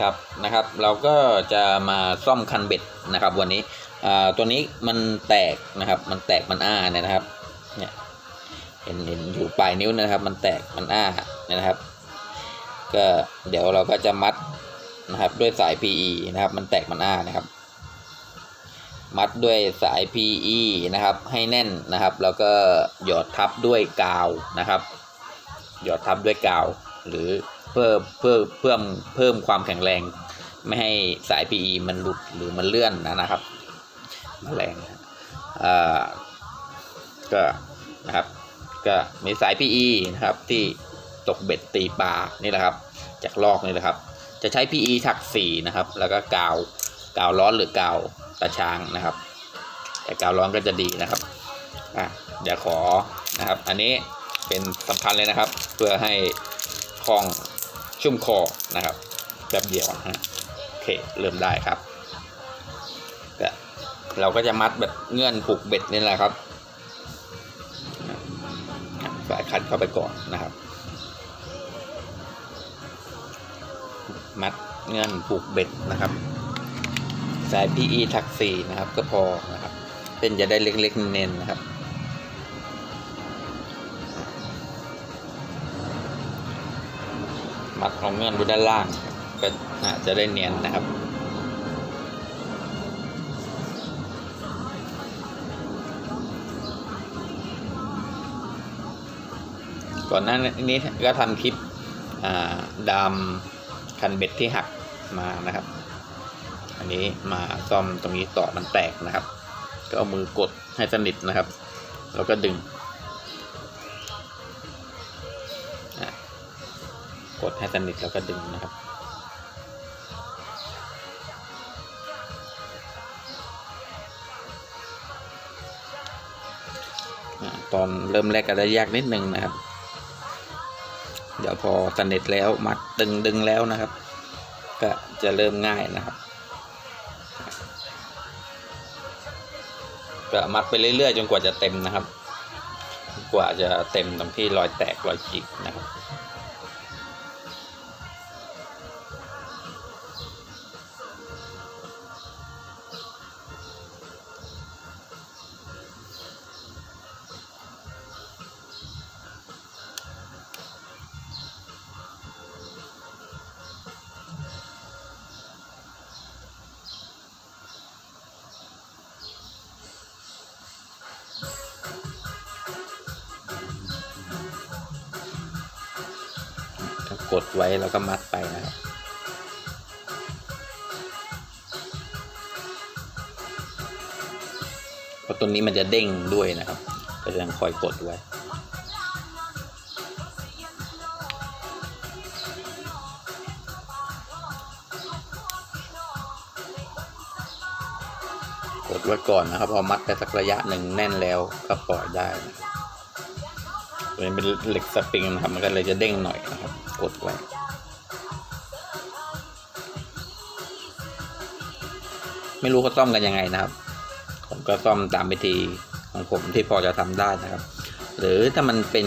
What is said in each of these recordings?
ครับนะครับเราก็จะมาซ่อมคันเบ็ดนะครับ วันนี้อ่าตัวนี้มันแตกนะครับ มันแตกมันอ้าเนี่ยนะครับเนี่ยเห็นเห็นอยู่ปลายนิ้วนะครับ มันแตกมันอ้าเนี่ยนะครับ ก็เดี๋ยวเราก็จะมัดนะครับด้วยสาย PE นะครับ มันแตกมันอ้านะครับ มัดด้วยสาย PE นะครับ ให้แน่นนะครับ แล้วก็หยอดทับด้วยกาวนะครับ หยอดทับด้วยกาวหรือ เพื่อเพื่อเพิ่มเพิ่มความแข็งแรง ไม่ให้สาย PE มันหลุดหรือมันเลื่อนนะนะครับแรงอ่าก็นะครับ ก็มีสาย PE นะครับที่ตกเบ็ดตีปลานี่แหละครับ จากลอกนี่แหละครับ จะใช้ PE ถักสีนะครับ แล้วก็กาวกาวร้อนหรือกาวตะช้างนะครับ แต่กาวร้อนก็จะดีนะครับอะเดี๋ยวขอนะครับ อันนี้เป็นสำคัญเลยนะครับ เพื่อให้คล่อง ชุ่มคอนะครับแบบเดียวนะฮะโอเคเริ่มได้ครับเราก็จะมัดแบบเงื่อนผูกเบ็ดนี่แหละครับสายคัดเข้าไปก่อนนะครับ มัดเงื่อนผูกเบ็ดนะครับ สาย PE ถักสี่นะครับ ก็พอนะครับเส้นจะได้เล็กๆเน้นๆนะครับ มัดของเงื่อนไว้ด้านล่าง ก็จะได้เนียนนะครับก่อนหน้านี้ก็ทำคลิปดามคันเบ็ดที่หักมานะครับ อันนี้มาซ่อมตรงนี้ต่อมันแตกนะครับ ก็เอามือกดให้สนิทนะครับ แล้วก็ดึง ดให้สนิทแล้วก็ดึงนะครับ ตอนเริ่มแรกก็จะยากนิดนึงนะครับ เดี๋ยวพอสนิทแล้วมัดดึงดึงแล้วนะครับ ก็จะเริ่มง่ายนะครับก็มัดไปเรื่อยๆจนกว่าจะเต็มนะครับ กว่าจะเต็มตรงที่รอยแตกรอยจิกนะครับ กดไว้แล้วก็มัดไปนะครับเพราะตัวนี้มันจะเด้งด้วยนะครับก็จะคอยกดไว้กดไว้ก่อนนะครับ พอมัดไปสักระยะหนึ่งแน่นแล้วก็ปล่อยได้นะครับตัวนี้เป็นเหล็กสปริงนะครับ มันก็เลยจะเด้งหน่อยนะครับ กดไว้ ไม่รู้เขาซ่อมกันยังไงนะครับ ผมก็ซ่อมตามวิธีของผมที่พอจะทำได้นะครับ หรือถ้ามันเป็น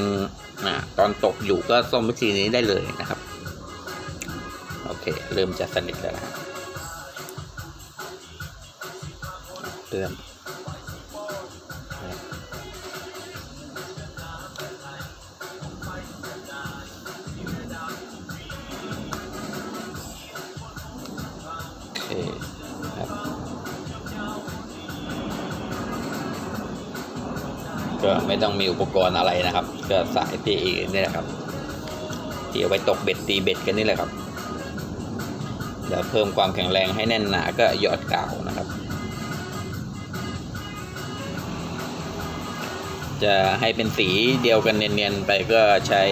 อ่าตอนตกอยู่ก็ซ่อมวิธีนี้ได้เลยนะครับ โอเค เริ่มจะสนิทแล้วนะเริ่ม ไม่ต้องมีอุปกรณ์อะไรนะครับ ก็สายตีนี่แหละครับที่เอาไว้ตกเบ็ดตีเบ็ดกันนี่แหละครับเดี๋ยวเพิ่มความแข็งแรงให้แน่นหนาก็หยอดกาวนะครับ จะให้เป็นสีเดียวกันเนียนๆไปก็ใช้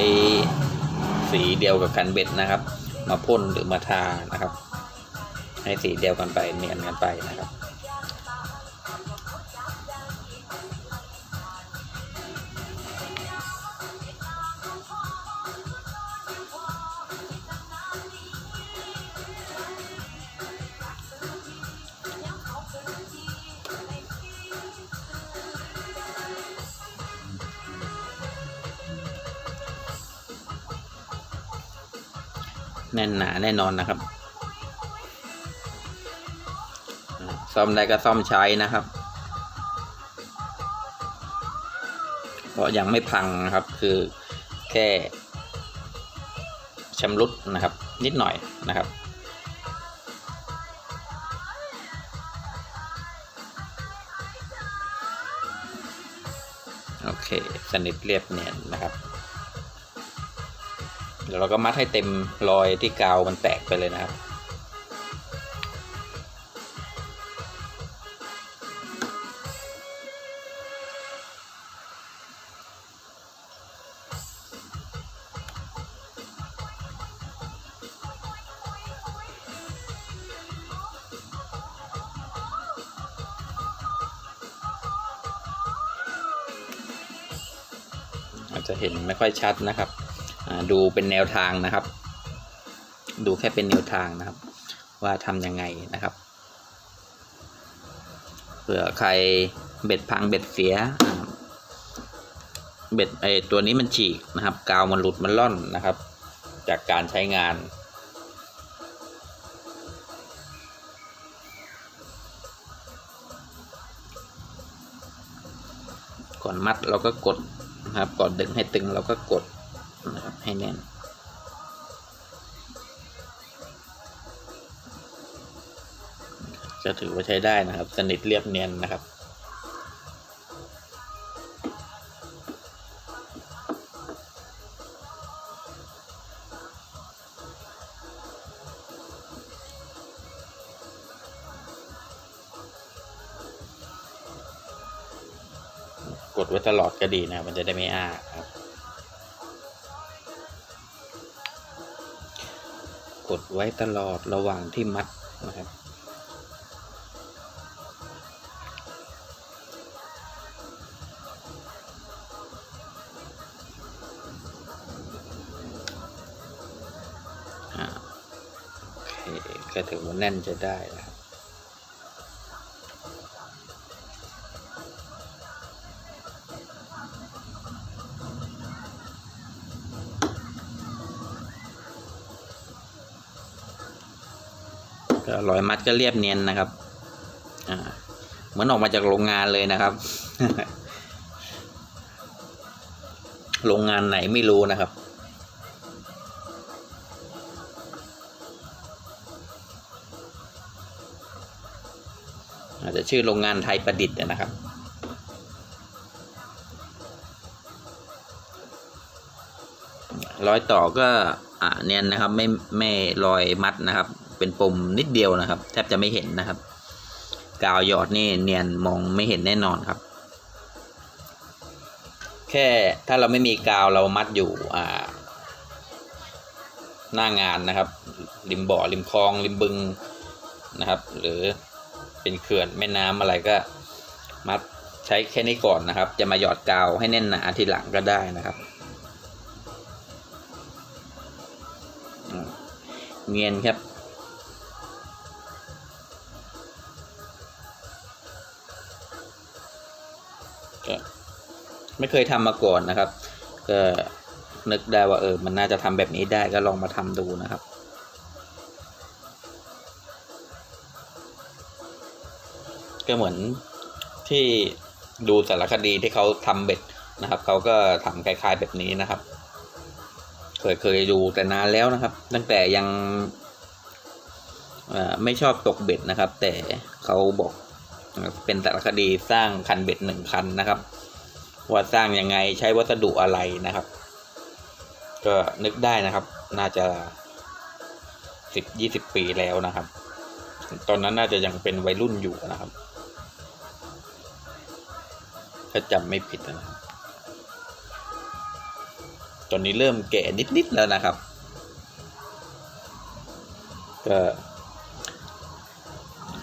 สีเดียวกับคันเบ็ดนะครับ มาพ่นหรือมาทานะครับ ให้สีเดียวกันไปเนียนกันไปนะครับ น่นหนาแน่นอนนะครับ ซ่อมได้ก็ซ่อมใช้นะครับเพราะยังไม่พังนะครับ คือแค่ชำรุดนะครับ นิดหน่อยนะครับโอเค สนิทเรียบเนียนนะครับ เดี๋ยวเราก็มัดให้เต็มรอยที่กาวมันแตกไปเลยนะครับ อาจจะเห็นไม่ค่อยชัดนะครับ ดูเป็นแนวทางนะครับ ดูแค่เป็นแนวทางนะครับ ว่าทำยังไงนะครับเผื่อใครเบ็ดพังเบ็ดเสียเบ็ดไอตัวนี้มันฉีกนะครับ กาวมันหลุดมันล่อนนะครับ จากการใช้งาน ก่อนมัดเราก็กดนะครับ ก่อนดึงให้ตึงเราก็กด นะครับ ให้แน่น จะถือว่าใช้ได้นะครับ สนิทเรียบเนียนนะครับกดไว้ตลอดก็ดีนะ มันจะได้ไม่อ้าครับ ไว้ตลอดระหว่างที่มัดนะครับ ก็ถือว่าแน่นจะได้นะ รอยมัดก็เรียบเนียนนะครับเหมือนออกมาจากโรงงานเลยนะครับ โรงงานไหนไม่รู้นะครับอาจจะชื่อโรงงานไทยประดิษฐ์นะครับรอยต่อก็อ่าเนียนนะครับ ไม่ไม่รอยมัดนะครับ เป็นปมนิดเดียวนะครับ แทบจะไม่เห็นนะครับ กาวหยอดนี่เนียนมองไม่เห็นแน่นอนครับ แค่ถ้าเราไม่มีกาวเรามัดอยู่อ่า หน้างานนะครับ ริมบ่อริมคลอง ริมบึงนะครับ หรือเป็นเขื่อนแม่น้ำอะไรก็มัดใช้แค่นี้ก่อนนะครับ จะมาหยอดกาวให้แน่นหนาทีหลังก็ได้นะครับเงียนครับ ไม่เคยทำมาก่อนนะครับ ก็นึกได้ว่าเออ มันน่าจะทำแบบนี้ได้ก็ลองมาทำดูนะครับก็เหมือนที่ดูสารคดีที่เขาทำเบ็ดนะครับเขาก็ทำคล้ายๆแบบนี้นะครับ เคยเคยดูแต่นานแล้วนะครับ ตั้งแต่ยังไม่ชอบตกเบ็ดนะครับ แต่เขาบอก เป็นสารคดีสร้างคันเบ็ดหนึ่งคันนะครับ ว่าสร้างยังไงใช้วัสดุอะไรนะครับ ก็นึกได้นะครับ น่าจะสิบยี่สิบปีแล้วนะครับ ตอนนั้นน่าจะยังเป็นวัยรุ่นอยู่นะครับถ้าจำไม่ผิดนะครับ ตอนนี้เริ่มแก่นิดๆแล้วนะครับ ก็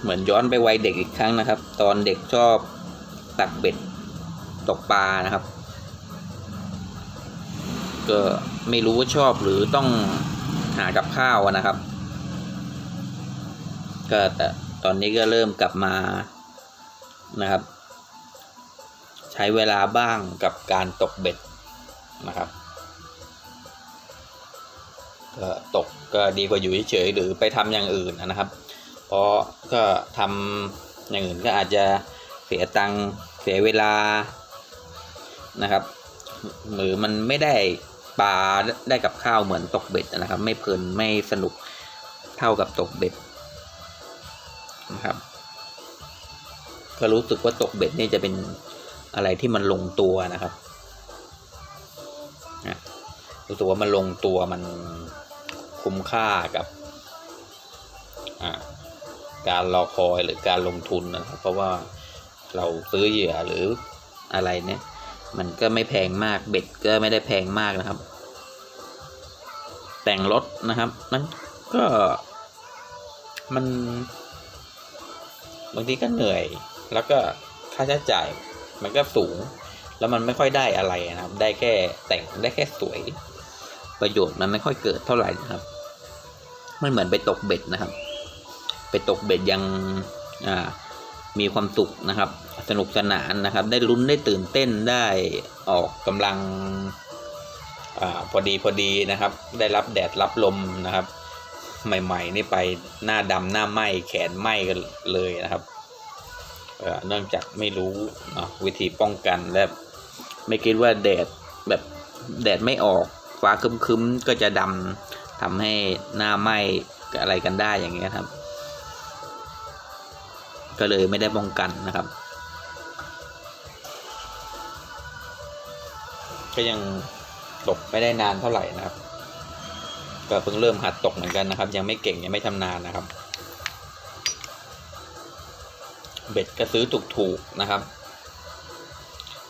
เหมือนย้อนไปวัยเด็กอีกครั้งนะครับ ตอนเด็กชอบตักเบ็ดตกปลานะครับ ก็ไม่รู้ว่าชอบหรือต้องหากับข้าวนะครับ ก็แต่ตอนนี้ก็เริ่มกลับมานะครับ ใช้เวลาบ้างกับการตกเบ็ดนะครับก็ตกก็ดีกว่าอยู่เฉยๆหรือไปทำอย่างอื่นนะครับ พราะก็ทำอย่างอื่นก็อาจจะเสียตังค์เสียเวลานะครับ หรือมันไม่ได้ปลาได้กับข้าวเหมือนตกเบ็ดนะครับ ไม่เพลินไม่สนุกเท่ากับตกเบ็ดนะครับ ก็รู้สึกว่าตกเบ็ดนี่จะเป็นอะไรที่มันลงตัวนะครับนะรู้สึกว่ามันลงตัวมันคุ้มค่ากับ อ่า การรอคอยหรือการลงทุนนะครับ เพราะว่าเราซื้อเหยื่อหรืออะไรเนี่ย มันก็ไม่แพงมากเบ็ดก็ไม่ได้แพงมากนะครับ แต่งรถนะครับ มันก็มันบางทีก็เหนื่อย แล้วก็ค่าใช้จ่ายมันก็สูง แล้วมันไม่ค่อยได้อะไรนะครับ ได้แค่แต่งได้แค่สวย ประโยชน์มันไม่ค่อยเกิดเท่าไหร่นะครับ มันเหมือนไปตกเบ็ดนะครับ ไปตกเบ็ดยังมีความสุขนะครับ สนุกสนานนะครับ ได้ลุ้นได้ตื่นเต้นได้ออกกำลังอพอดีพอดีนะครับ ได้รับแดดรับลมนะครับ ใหม่ๆนี่ไปหน้าดำหน้าไหมแขนไหมกันเลยนะครับเนื่องจากไม่รู้วิธีป้องกันและไม่คิดว่าแดดแบบแดดไม่ออกฟ้าคึมๆก็จะดำทำให้หน้าไหมอะไรกันได้อย่างเงี้ยครับ ก็เลยไม่ได้ป้องกันนะครับ ก็ยังตกไม่ได้นานเท่าไหร่นะครับ ก็เพิ่งเริ่มหัดตกเหมือนกันนะครับ ยังไม่เก่งยังไม่ทำนานนะครับ เบ็ดก็ซื้อถูกๆนะครับ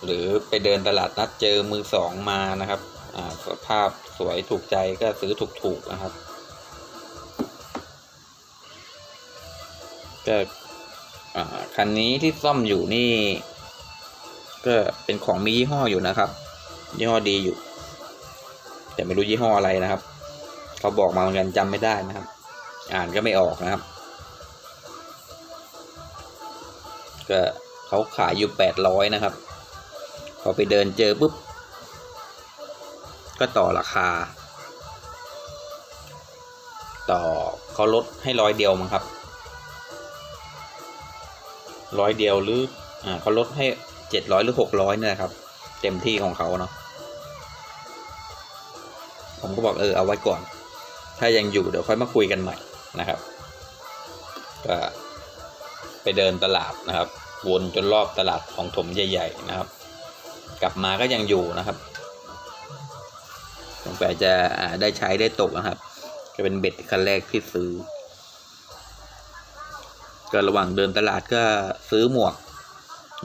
หรือไปเดินตลาดนัดเจอมือสองมานะครับอ่าสภาพสวยถูกใจก็ซื้อถูกๆนะครับก็ คันนี้ที่ซ่อมอยู่นี่ ก็เป็นของมียี่ห้ออยู่นะครับ ยี่ห้อดีอยู่ แต่ไม่รู้ยี่ห้ออะไรนะครับ เขาบอกมาเหมือนกันจำไม่ได้นะครับ อ่านก็ไม่ออกนะครับ ก็เขาขายอยู่แปดร้อยนะครับ พอไปเดินเจอปุ๊บ ก็ต่อราคา ต่อเขาลดให้ร้อยเดียวมั้งครับ ร้อยเดียวหรืออ่าเขาลดให้เจ็ดร้อยหรือหกร้อยเนี่ยนะครับ เต็มที่ของเขาเนาะผมก็บอกเออเอาไว้ก่อน ถ้ายังอยู่เดี๋ยวค่อยมาคุยกันใหม่นะครับก็ไปเดินตลาดนะครับ วนจนรอบตลาดของถมใหญ่ ๆ นะครับ กลับมาก็ยังอยู่นะครับสงสัยจะได้ใช้ได้ตกนะครับก็เป็นเบ็ดคันแรกที่ซื้อ ก็ระหว่างเดินตลาดก็ซื้อหมวก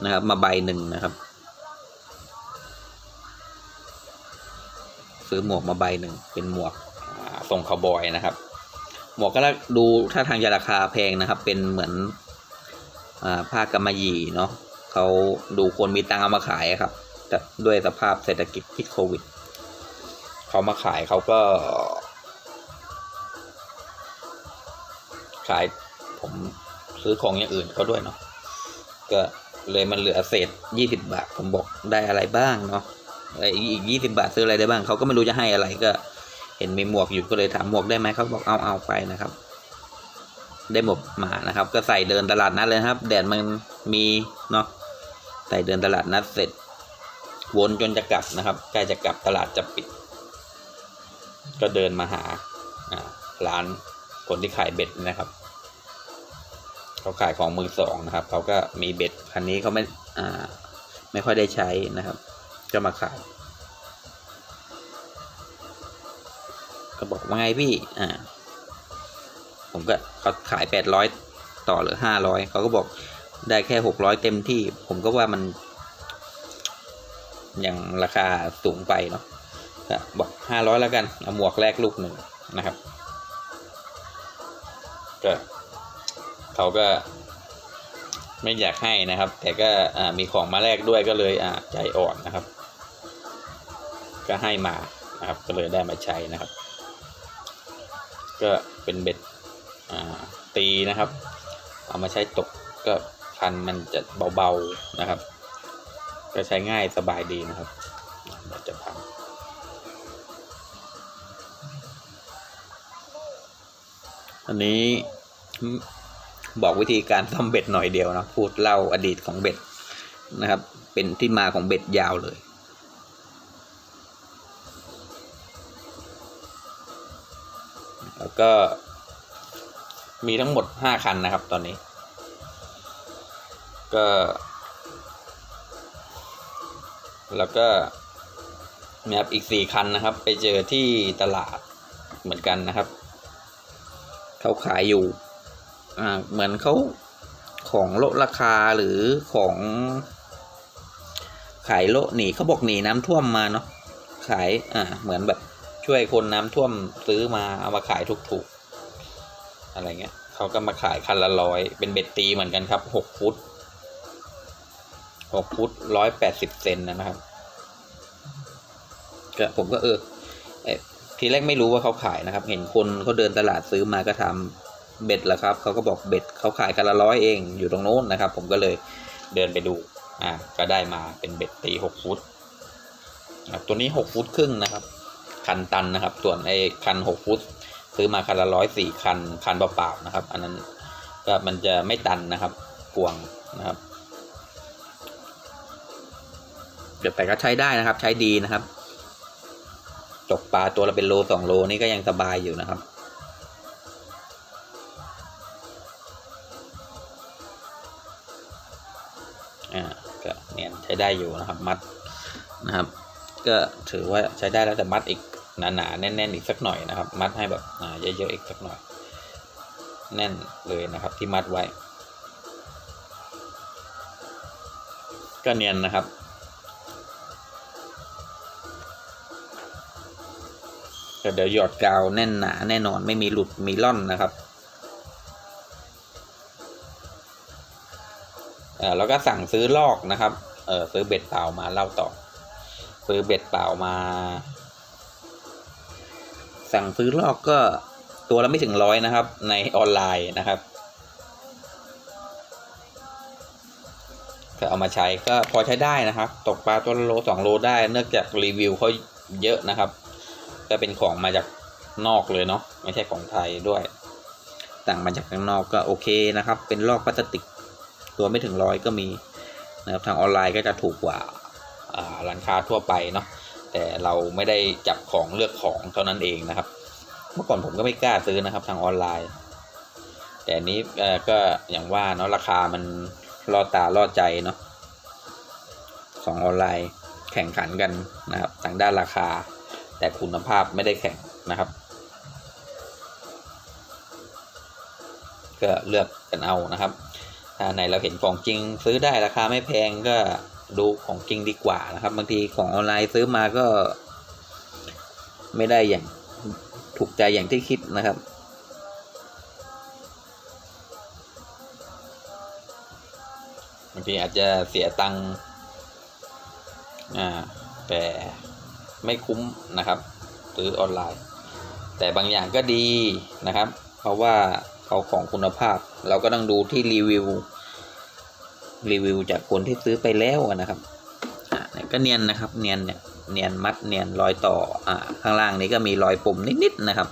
นะครับ มาใบหนึ่งนะครับ ซื้อหมวกมาใบหนึ่งเป็นหมวกอ่าทรงคาวบอยนะครับ หมวกก็ดูถ้าทางจะราคาแพงนะครับ เป็นเหมือนอผ้ากำมะหยี่เนาะเขาดูคนมีตังค์เอามาขายครับแต่ด้วยสภาพเศรษฐกิจพิษโควิดเขามาขายเขาก็ ขายผม ซื้อของอย่างอื่นเขาด้วยเนาะก็เลยมันเหลือเศษยี่สิบบาทผมบอกได้อะไรบ้างเนาะอีกยี่สิบาทซื้ออะไรได้บ้างเขาก็ไม่รู้จะให้อะไรก็เห็นมีหมวกอยู่ก็เลยถามหมวกได้ไหมเขาบอกเอาเอาไปนะครับ ได้หมวกมานะครับ ก็ใส่เดินตลาดนัดเลยนะครับ แดดมันมีเนาะใส่เดินตลาดนัดเสร็จ วนจนจะกลับนะครับใกล้จะกลับตลาดจะปิด ก็เดินมาหาร้านคนที่ขายเบ็ดนะครับ เขาขายของมือสองนะครับ เขาก็มีเบ็ดคันนี้เขาไม่อ่าไม่ค่อยได้ใช้นะครับ ก็มาขาย ก็บอกว่าไงพี่อ่าผมก็เขาขายแปดร้อยต่อหรือห้าร้อยเขาก็บอกได้แค่หกร้อยเต็มที่ ผมก็ว่ามันยังราคาสูงไปเนาะบอกห้าร้อยแล้วกัน เอาหมวกแรกลูกหนึ่งนะครับ เขาก็ ไม่อยากให้นะครับ แต่ก็มีของมาแลกด้วยก็เลยใจอ่อนนะครับ ก็ให้มานะครับ ก็เลยได้มาใช้นะครับ ก็เป็นเบ็ดตีนะครับ เอามาใช้ตกก็คันมันจะเบาๆนะครับ ก็ใช้ง่ายสบายดีนะครับเดี๋ยวจะพังอันนี้ บอกวิธีการทำเบ็ดหน่อยเดียวนะพูดเล่าอดีตของเบ็ดนะครับ เป็นที่มาของเบ็ดยาวเลยแล้วก็มีทั้งหมดห้าคันนะครับตอนนี้ ก็ แล้วก็นะครับอีกสี่คันนะครับ ไปเจอที่ตลาดเหมือนกันนะครับ เขาขายอยู่ อ่าเหมือนเขาของลดราคาหรือของ ขายโละหนีเขาบอกหนีน้ำท่วมมาเนาะขายอ่าเหมือนแบบช่วยคนน้ำท่วมซื้อมาเอามาขายถูกๆอะไรเงี้ยเขาก็มาขายคันละร้อยเป็นเบ็ดตีเหมือนกันครับหกฟุตหกฟุตร้อยแปดสิบเซนนะครับก็ผมก็เออเอ่อทีแรกไม่รู้ว่าเขาขายนะครับ เห็นคนเขาเดินตลาดซื้อมาก็ทำ เบ็ดแล้วครับเขาก็บอกเบ็ดเขาขายกันละร้อยเองอยู่ตรงโน้นนะครับ ผมก็เลยเดินไปดูอ่าก็ได้มาเป็นเบ็ดตีหกฟุตนะครับตัวนี้หกฟุตครึ่งนะครับ คันตันนะครับ ส่วนไอ้คันหกฟุต ซื้อมาคันละร้อยสี่คันคันเปล่าๆนะครับ อันนั้นก็มันจะไม่ตันนะครับกวงนะครับเดี๋ยวแต่ก็ใช้ได้นะครับ ใช้ดีนะครับ ตกปลาตัวละเป็นโลสองโลนี่ก็ยังสบายอยู่นะครับ อ่าก็เนี่ยใช้ได้อยู่นะครับมัดนะครับ ก็ถือว่าใช้ได้แล้วแต่มัดอีกหนาๆแน่นๆอีกสักหน่อยนะครับ มัดให้แบบอ่าเยอะๆอีกสักหน่อย แน่นเลยนะครับที่มัดไว้ ก็เนียนนะครับก็เดี๋ยวหยอดกาวแน่นหนาแน่นอนไม่มีหลุดมีล่อนนะครับ แล้วก็สั่งซื้อลอกนะครับเออซื้อเบ็ดเปล่ามาเล่าต่อ ซื้อเบ็ดเปล่ามา สั่งซื้อลอกก็ตัวละไม่ถึงร้อยนะครับ ในออนไลน์นะครับก็เอามาใช้ก็พอใช้ได้นะครับ ตกปลาตัวละโลสองโลได้ เนื่องจากรีวิวเขาเยอะนะครับ ก็เป็นของมาจากนอกเลยเนาะไม่ใช่ของไทยด้วยสั่งมาจากข้างนอกก็โอเคนะครับ เป็นลอกพลาสติก ตัวไม่ถึงร้อยก็มีนะครับทางออนไลน์ก็จะถูกกว่าร้านค้าทั่วไปเนาะแต่เราไม่ได้จับของเลือกของเท่านั้นเองนะครับ เมื่อก่อนผมก็ไม่กล้าซื้อนะครับทางออนไลน์ แต่นี้ก็อย่างว่าเนาะราคามันล่อตาล่อใจเนาะของออนไลน์แข่งขันกันนะครับทางด้านราคา แต่คุณภาพไม่ได้แข่งนะครับก็เลือกกันเอานะครับ ถ้าในเราเห็นของจริง ซื้อได้ราคาไม่แพงก็ดูของจริงดีกว่านะครับ บางทีของออนไลน์ซื้อมาก็ ไม่ได้อย่างถูกใจอย่างที่คิดนะครับบางทีอาจจะเสียตังค์อ่าแต่ไม่คุ้มนะครับซื้อออนไลน์ แต่บางอย่างก็ดีนะครับ เพราะว่า เขาของคุณภาพ เราก็ต้องดูที่รีวิวรีวิวจากคนที่ซื้อไปแล้วนะครับอ่าก็เนียนนะครับเนียนเนี่ยเนียนมัดเนียนรอยต่ออ่าข้างล่างนี้ก็มีรอยปุ่มนิดๆนะครับ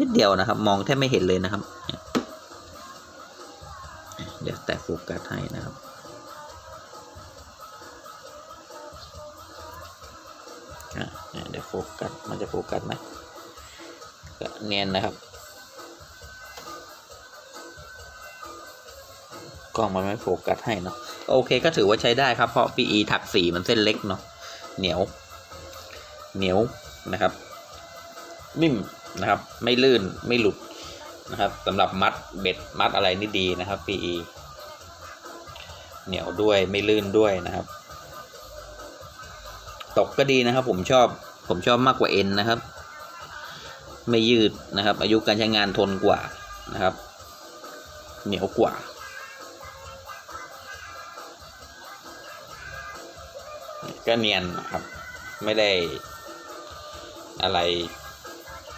นิดเดียวนะครับ มองแทบไม่เห็นเลยนะครับ เดี๋ยวแตะโฟกัสให้นะครับอะเนี่ยเดี๋ยวโฟกัสมันจะโฟกัสไหมก็เนียนนะครับ กล้องมันไม่โฟกัสให้เนาะโอเคก็ถือว่าใช้ได้ครับ เพราะ PE ถักสีมันเส้นเล็กเนาะเหนียว เหนียวนะครับ นิ่มนะครับ ไม่ลื่นไม่หลุดนะครับสำหรับมัดเบ็ดมัดอะไรนี่ดีนะครับ PE เหนียวด้วยไม่ลื่นด้วยนะครับ ตกก็ดีนะครับ ผมชอบผมชอบมากกว่าเอ็นนะครับ ไม่ยืดนะครับ อายุการใช้งานทนกว่านะครับ เหนียวกว่า ก็เนียนนะครับ ไม่ได้อะไร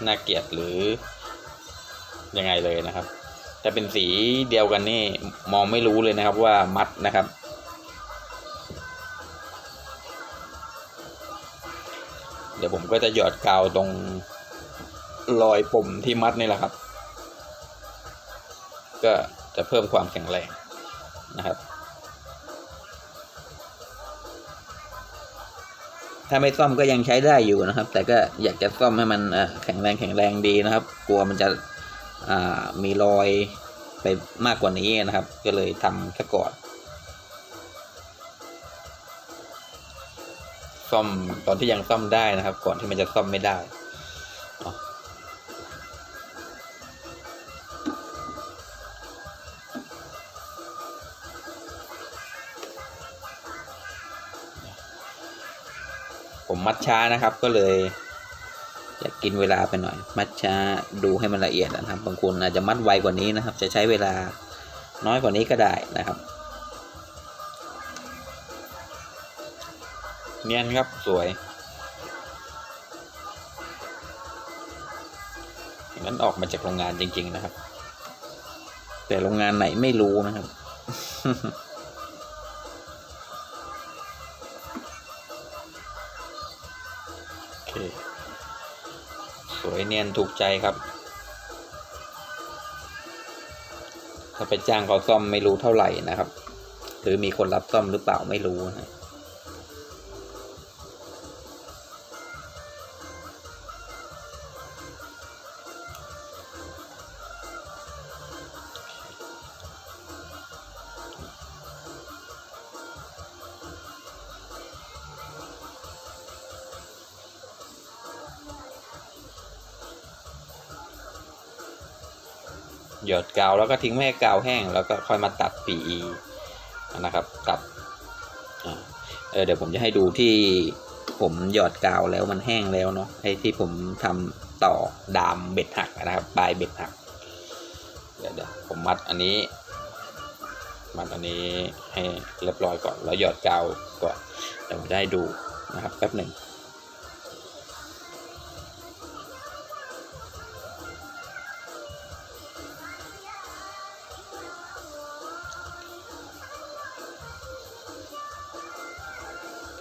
น่าเกลียดหรือยังไงเลยนะครับ แต่เป็นสีเดียวกันนี่มองไม่รู้เลยนะครับว่ามัดนะครับ เดี๋ยวผมก็จะหยอดกาวตรงรอยปุ่มที่มัดนี่แหละครับ ก็จะเพิ่มความแข็งแรงนะครับ ถ้าไม่ซ่อมก็ยังใช้ได้อยู่นะครับ แต่ก็อยากจะซ่อมให้มันแข็งแรงแข็งแรงดีนะครับ กลัวมันจะมีรอยไปมากกว่านี้นะครับ ก็เลยทำซะก่อนซ่อมตอนที่ยังซ่อมได้นะครับ ก่อนที่มันจะซ่อมไม่ได้ ผมมัดช้านะครับ ก็เลยอยากกินเวลาไปหน่อย มัดช้าดูให้มันละเอียดนะครับบางคนอาจจะมัดไวกว่านี้นะครับ จะใช้เวลาน้อยกว่านี้ก็ได้นะครับ เนียนครับสวยมันออกมาจากโรงงานจริง ๆนะครับ แต่โรงงานไหนไม่รู้นะครับ เนียนถูกใจครับ ถ้าไปจ้างเขาซ่อมไม่รู้เท่าไหร่นะครับ หรือมีคนรับซ่อมหรือเปล่าไม่รู้นะ หยอดกาวแล้วก็ทิ้งไว้ให้กาวแห้ง แล้วก็ค่อยมาตัด PE นะครับตัดเเดี๋ยวผมจะให้ดูที่ผมหยอดกาวแล้วมันแห้งแล้วเนาะไอ้ที่ผมทำต่อดามเบ็ดหักนะครับปลายเบ็ดหัก เดี๋ยวเดี๋ยวผมมัดอันนี้ มัดอันนี้ให้เรียบร้อยก่อนแล้วหยอดกาวก่อนเดี๋ยวผมจะให้ดูนะครับแป๊บหนึ่ง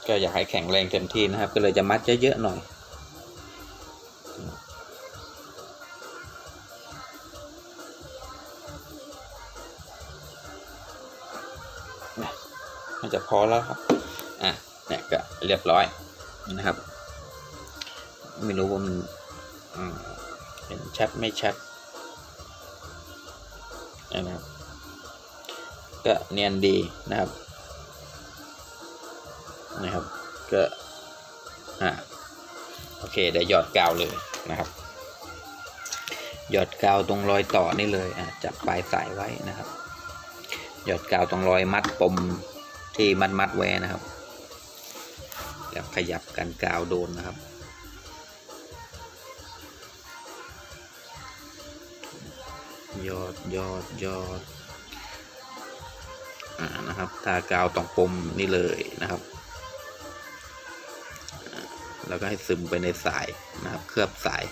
ก็อยากให้แข็งแรงเต็มที่นะครับ ก็เลยจะมัดเยอะๆหน่อยนะมันจะพอแล้วครับอะเนี่ยก็เรียบร้อยนะครับ ไม่รู้ว่ามันเป็นชัดไม่ชัดนะครับก็เนียนดีนะครับ ก็อ่าโอเคเดี๋ยวหยอดกาวเลยนะครับ หยอดกาวตรงรอยต่อนี่เลยอะจับปลายสายไว้นะครับ หยอดกาวตรงรอยมัดปมที่มัดมัดไว้นะครับแล้วขยับกันกาวโดนนะครับยอดยอดยอดอ่านะครับทากาวตรงปมนี่เลยนะครับ แล้วก็ให้ซึมไปในสายนะครับ เคลือบสาย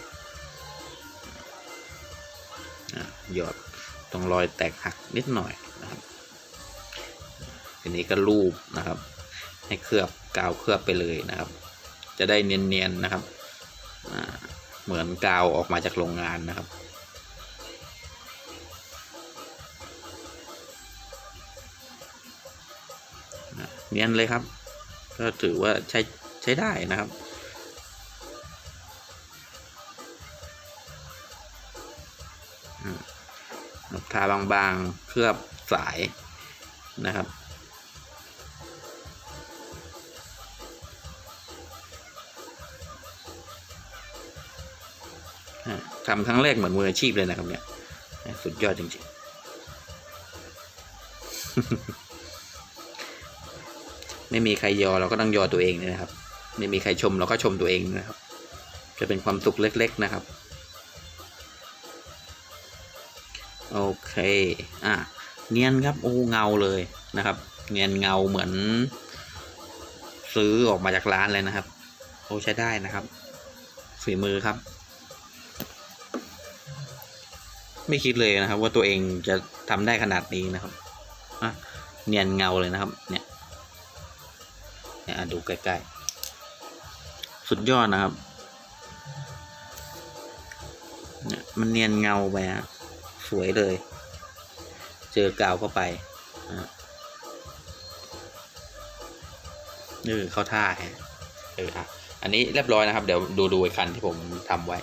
อะหยอดตรงรอยแตกหักนิดหน่อยนะครับทีนี้ก็ลูบนะครับ ให้เคลือบกาวเคลือบไปเลยนะครับ จะได้เนียนๆนะครับเหมือนกาวออกมาจากโรงงานนะครับเนียนเลยครับ ก็ถือว่าใช้ใช้ได้นะครับ บางๆ เคลือบสายนะครับ ทำครั้งแรกเหมือนมืออาชีพเลยนะครับเนี่ย สุดยอดจริงๆ ไม่มีใครยอเราก็ต้องยอตัวเองนะครับ ไม่มีใครชมเราก็ชมตัวเองนะครับ จะเป็นความสุขเล็ก ๆ นะครับ เคอะเนียนครับโอ้เงาเลยนะครับ เนียนเงาเหมือน ซื้อออกมาจากร้านเลยนะครับโอ้ใช้ได้นะครับฝีมือครับ ไม่คิดเลยนะครับ ว่าตัวเองจะทำได้ขนาดนี้นะครับอะเนียนเงาเลยนะครับ เนี่ยเนี่ยดูใกล้ๆสุดยอดนะครับเนี่ยมันเนียนเงาไปฮะสวยเลย เจอกาวเข้าไปอ่เข้าท่าแฮะเอออะอันนี้เรียบร้อยนะครับ เดี๋ยวดูดูไอ้คันที่ผมทำไว้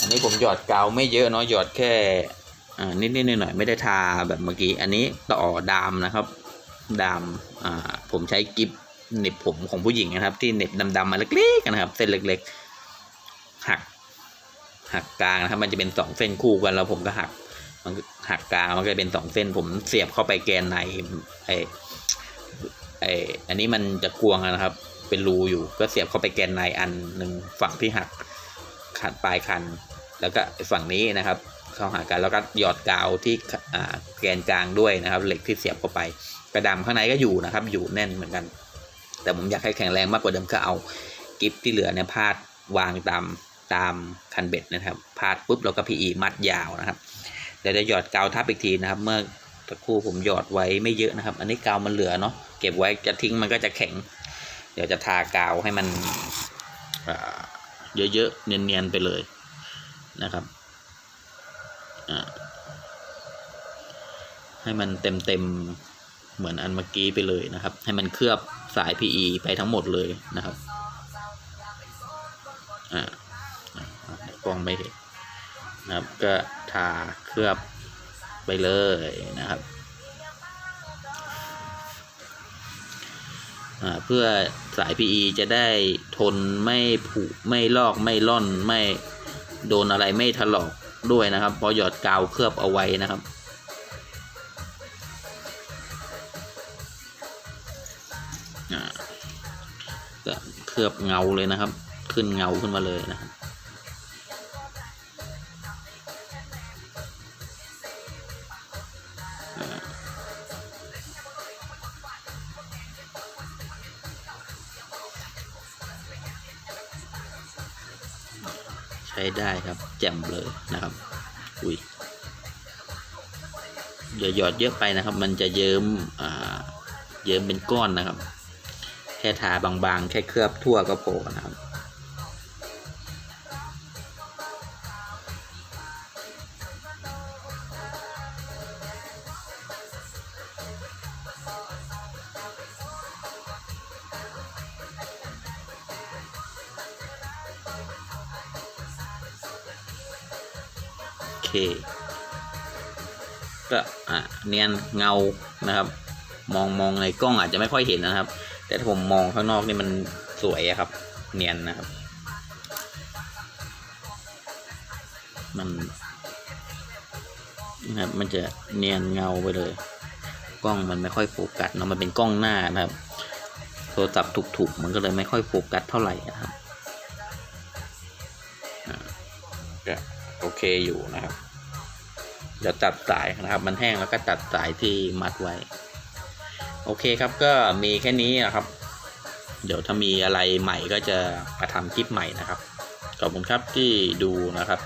อันนี้ผมหยอดกาวไม่เยอะเนาะหยอดแค่อ่านิดนิดหน่อยหน่อยไม่ได้ทาแบบเมื่อกี้ อันนี้ต่อดามนะครับ ดามอ่าผมใช้กิฟเน็บผมของผู้หญิงนะครับ ที่เน็บดำๆมาเล็กๆนะครับ เส้นเล็ก ๆ หัก หักกลางนะครับ มันจะเป็นสองเส้นคู่กันแล้วผมก็หัก มันหักกลางมันก็เป็นสองเส้น ผมเสียบเข้าไปแกนในไอไออันนี้มันจะกวงนะครับ เป็นรูอยู่ก็เสียบเข้าไปแกนในอันหนึ่งฝั่งที่หักขัดปลายคัน แล้วก็ฝั่งนี้นะครับ เข้าหากันแล้วก็หยอดกาวที่แกนกลางด้วยนะครับ เหล็กที่เสียบเข้าไป กระดามข้างในก็อยู่นะครับ อยู่แน่นเหมือนกัน แต่ผมอยากให้แข็งแรงมากกว่าเดิมก็เอากิฟที่เหลือเนี่ยพาดวางตามตามคันเบ็ดนะครับ พาดปุ๊บแล้วก็พีอีมัดยาวนะครับ เดี๋ยวจะหยอดกาวทับอีกทีนะครับ เมื่อสักครู่ผมหยอดไว้ไม่เยอะนะครับ อันนี้กาวมันเหลือเนาะเก็บไว้จะทิ้งมันก็จะแข็ง เดี๋ยวจะทากาวให้มันอ่าเยอะๆเนียนๆไปเลยนะครับให้มันเต็มๆเหมือนอันเมื่อกี้ไปเลยนะครับ ให้มันเคลือบสาย PE ไปทั้งหมดเลยนะครับอ่ากล้องไม่เห็นนะครับก็ทา ลือบไปเลยนะครับเพื่อสาย PE จะได้ทนไม่ผุไม่ลอกไม่ล่อนไม่โดนอะไรไม่ถลอกด้วยนะครับพราะหยอดกาวเคลือบเอาไว้นะครับก็เคลือบเงาเลยนะครับ ขึ้นเงาขึ้นมาเลยนะครับ จ่มเลยนะครับ อุ้ยอย่าหยอดเยอะไปนะครับ มันจะเยิ้มอ่าเยิ้มเป็นก้อนนะครับ แค่ทาบางๆ แค่เคลือบทั่วก็พอนะครับ ก็อะเนียนเงานะครับ มองมองในกล้องอาจจะไม่ค่อยเห็นนะครับ แต่ถ้าผมมองข้างนอกนี่มันสวยครับ เนียนนะครับ มันนะครับมันจะเนียนเงาไปเลย กล้องมันไม่ค่อยโฟกัสเนาะมันเป็นกล้องหน้านะครับ โทรศัพท์ถูกๆมันก็เลยไม่ค่อยโฟกัสเท่าไหร่นะครับก็โอเคอยู่นะครับ ดี๋ยวตัดสายนะครับ มันแห้งแล้วก็ตัดสายที่มัดไว้ โอเคครับก็มีแค่นี้นะครับ เดี๋ยวถ้ามีอะไรใหม่ก็จะมาทำคลิปใหม่นะครับ ขอบคุณครับที่ดูนะครับ